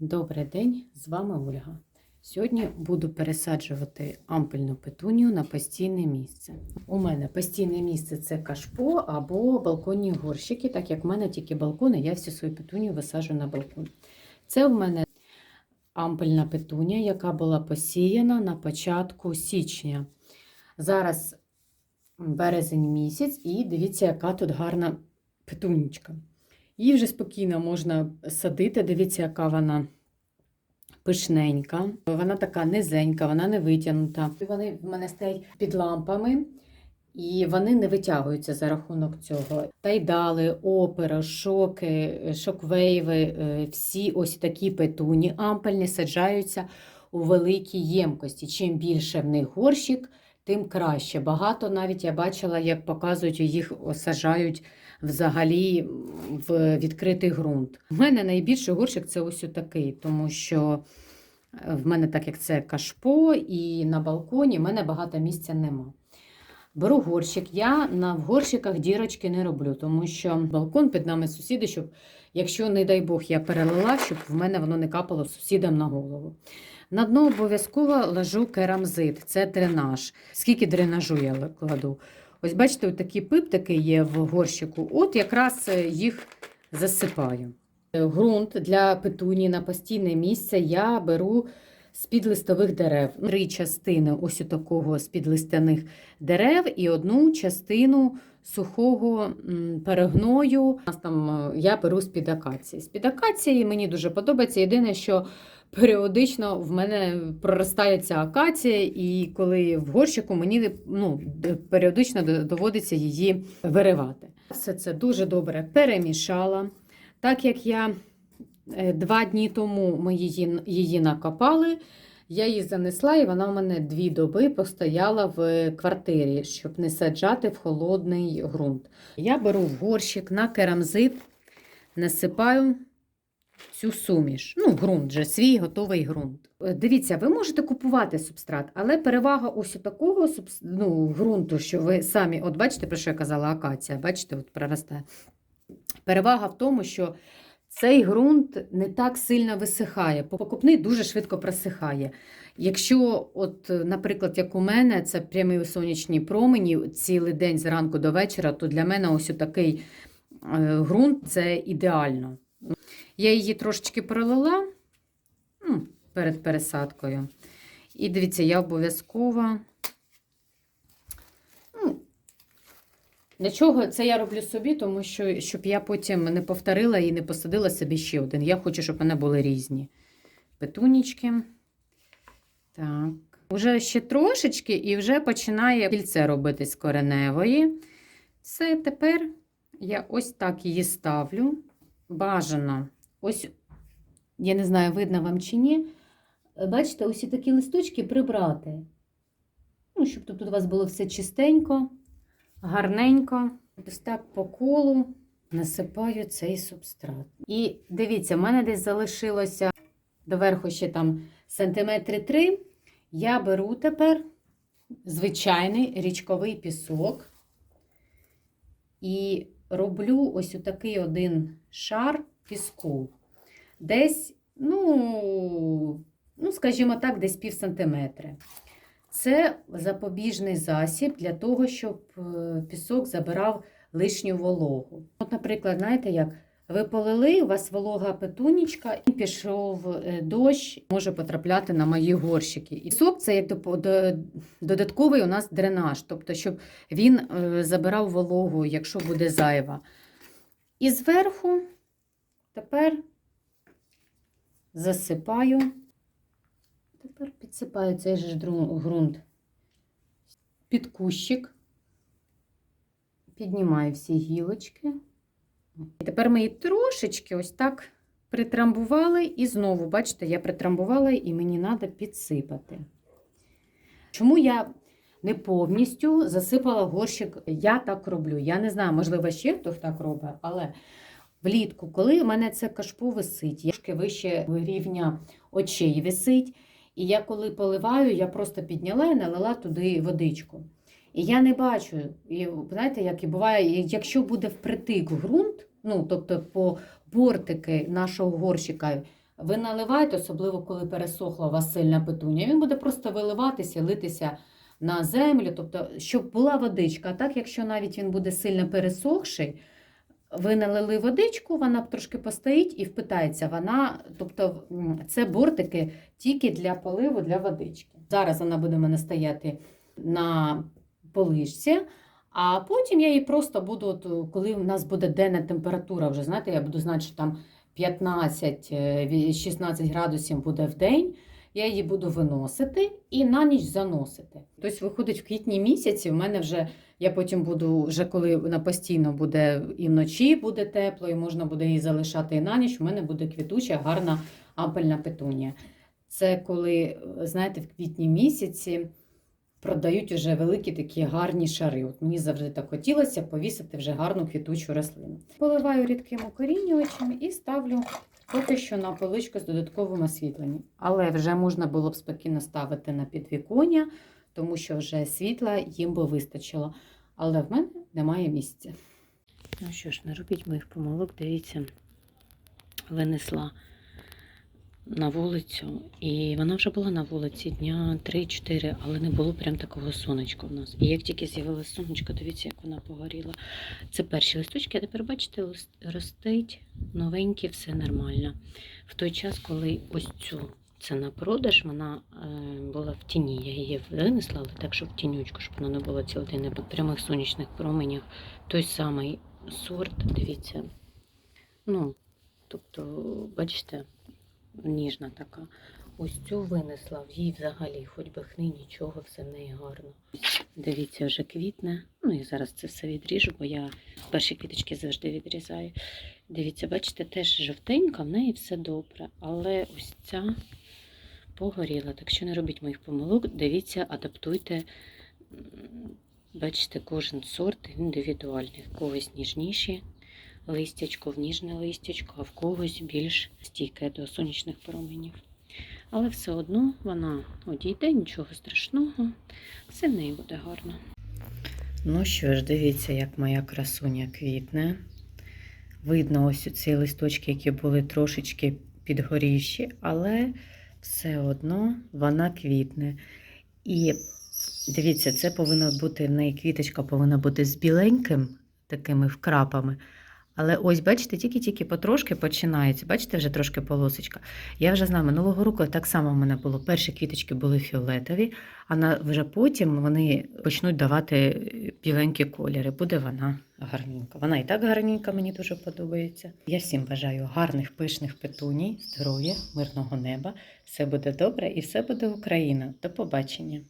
Добрий день, з вами Ольга. Сьогодні буду пересаджувати ампельну петунію на постійне місце. У мене постійне місце це кашпо або балконні горщики, так як в мене тільки балкони, я всю свою петунію висаджую на балкон. Це в мене ампельна петунія, яка була посіяна на початку січня. Зараз березень місяць, і дивіться, яка тут гарна петунічка. Її вже спокійно можна садити. Дивіться, яка вона пишненька. Вона така низенька, вона не витягнута. Вони в мене стоять під лампами, і вони не витягуються за рахунок цього. Тайдали, опера, шоки, шоквейви, е, всі ось такі петуні ампельні саджаються у великій ємкості. Чим більше в них горщик, тим краще. Багато навіть я бачила, як показують, їх саджають взагалі в відкритий ґрунт. У мене найбільший горщик це ось такий, тому що е, в мене, так як це кашпо, і на балконі в мене багато місця нема. Беру горщик. Я на в горщиках дірочки не роблю, тому що балкон під нами сусіди, щоб, якщо, не дай Бог, я перелила, щоб в мене воно не капало сусідам на голову. На дно обов'язково ложу керамзит, це дренаж. Скільки дренажу я кладу? Ось бачите, такі пиптики є в горщику. От якраз е, їх засипаю. Е, Грунт для петуні на постійне місце я беру з під листових дерев. Три частини ось такого з під листяних дерев і одну частину сухого перегною. Там е, я беру з під акації. З під акації мені дуже подобається. Єдине, що періодично в мене проростає ця акація, і коли в горщику мені ну, періодично доводиться її виривати. Все це дуже добре перемішала. Так як я е, два дні тому ми її, її накопали, я її занесла, і вона в мене дві доби постояла в квартирі, щоб не саджати в холодний ґрунт. Я беру в горщик на керамзит, насипаю цю суміш. Ну, ґрунт же, свій готовий ґрунт. Е, Дивіться, ви можете купувати субстрат, але перевага ось такого ну, ґрунту, що ви самі, от бачите, про що я казала, акація, бачите, от проростає. Перевага в тому, що цей ґрунт не так сильно висихає. Покупний дуже швидко просихає. Якщо, от, наприклад, як у мене, це прямі сонячні промені цілий день зранку до вечора, то для мене ось такий ґрунт це ідеально. Я її трошечки пролила ну, перед пересадкою. І дивіться, я обов'язково. Ну, для чого це я роблю собі, тому що щоб я потім не повторила і не посадила собі ще один. Я хочу, щоб вони були різні. Петунічки. Так. Уже ще трошечки і вже починає кільце робити з кореневої. Все, тепер я ось так її ставлю. Бажано. Ось, я не знаю, видно вам чи ні. Бачите, ось такі листочки прибрати. Ну, щоб тут у вас було все чистенько, гарненько. Ось так по колу насипаю цей субстрат. І дивіться, в мене десь залишилося доверху ще там сантиметри три. Я беру тепер звичайний річковий пісок і роблю ось такий один шар піску. Десь, ну, ну, скажімо так, десь пів сантиметри. Це запобіжний засіб для того, щоб е, пісок забирав лишню вологу. От, наприклад, знаєте, як ви полили, у вас волога петунічка, і пішов е, дощ, може потрапляти на мої горщики. І пісок це як додатковий у нас дренаж, тобто, щоб він е, забирав вологу, якщо буде зайва. І зверху тепер засипаю. Тепер підсипаю цей же ґрунт під кущик, піднімаю всі гілочки. І тепер ми її трошечки ось так притрамбували, і знову, бачите, я притрамбувала і мені треба підсипати. Чому я не повністю засипала горщик? Я так роблю. Я не знаю, можливо, ще хтось так робить, але влітку, коли в мене це кашпо висить, я трошки вище рівня очей висить. І я коли поливаю, я просто підняла і налила туди водичку. І я не бачу, і знаєте, як і буває, якщо буде впритик ґрунт, ну тобто по бортики нашого горщика ви наливаєте, особливо коли пересохла у вас сильна петунія, він буде просто виливатися, литися на землю, тобто, щоб була водичка. А так, якщо навіть він буде сильно пересохший, ви налили водичку, вона трошки постоїть і впитається. Вона, тобто, це бортики тільки для поливу, для водички. Зараз вона буде в мене стояти на полишці, а потім я її просто буду, коли в нас буде денна температура, вже знаєте, я буду знати, що там 15-16 градусів буде в день. Я її буду виносити і на ніч заносити. Тобто, виходить, в квітні місяці в мене вже я потім буду, вже коли вона постійно буде і вночі буде тепло, і можна буде її залишати і на ніч, у мене буде квітуча, гарна ампельна петунія. Це коли, знаєте, в квітні місяці продають вже великі такі гарні шари. От мені завжди так хотілося повісити вже гарну квітучу рослину. Поливаю рідким укорінювачем і ставлю поки що на поличку з додатковим освітленням. Але вже можна було б спокійно ставити на підвіконня, тому що вже світла їм би вистачило. Але в мене немає місця. Ну що ж, не робіть моїх помилок, дивіться, винесла на вулицю, і вона вже була на вулиці дня 3-4, але не було прям такого сонечка в нас. І як тільки з'явилося сонечко, дивіться, як вона погоріла. Це перші листочки, а тепер, бачите, ростить новенькі, все нормально. В той час, коли ось цю це на продаж, вона е, була в тіні. Я її винесла, але так, щоб в тінючку, щоб вона не була цілий день під прямих сонячних променях. Той самий сорт, дивіться. Ну, тобто, бачите, ніжна така. Ось цю винесла, в їй взагалі, хоч би хни, нічого, все в неї гарно. Дивіться, вже квітне. Ну і зараз це все відріжу, бо я перші квіточки завжди відрізаю. Дивіться, бачите, теж жовтенька, в неї все добре. Але ось ця погоріла. Так що не робіть моїх помилок, дивіться, адаптуйте. Бачите, кожен сорт індивідуальний. Когось ніжніші листячко, в ніжне листячко, а в когось більш стійке до сонячних променів. Але все одно вона одійде, нічого страшного, все в неї буде гарно. Ну що ж, дивіться, як моя красуня квітне. Видно ось ці листочки, які були трошечки підгорівші, але все одно вона квітне. І дивіться, це повинна бути в неї квіточка повинна бути з біленьким такими вкрапами. Але ось, бачите, тільки-тільки потрошки починається. Бачите, вже трошки полосочка. Я вже знаю, минулого року так само в мене було. Перші квіточки були фіолетові, а на, вже потім вони почнуть давати біленькі кольори. Буде вона гарненька. Вона і так гарненька, мені дуже подобається. Я всім бажаю гарних, пишних петуній, здоров'я, мирного неба. Все буде добре і все буде Україна. До побачення!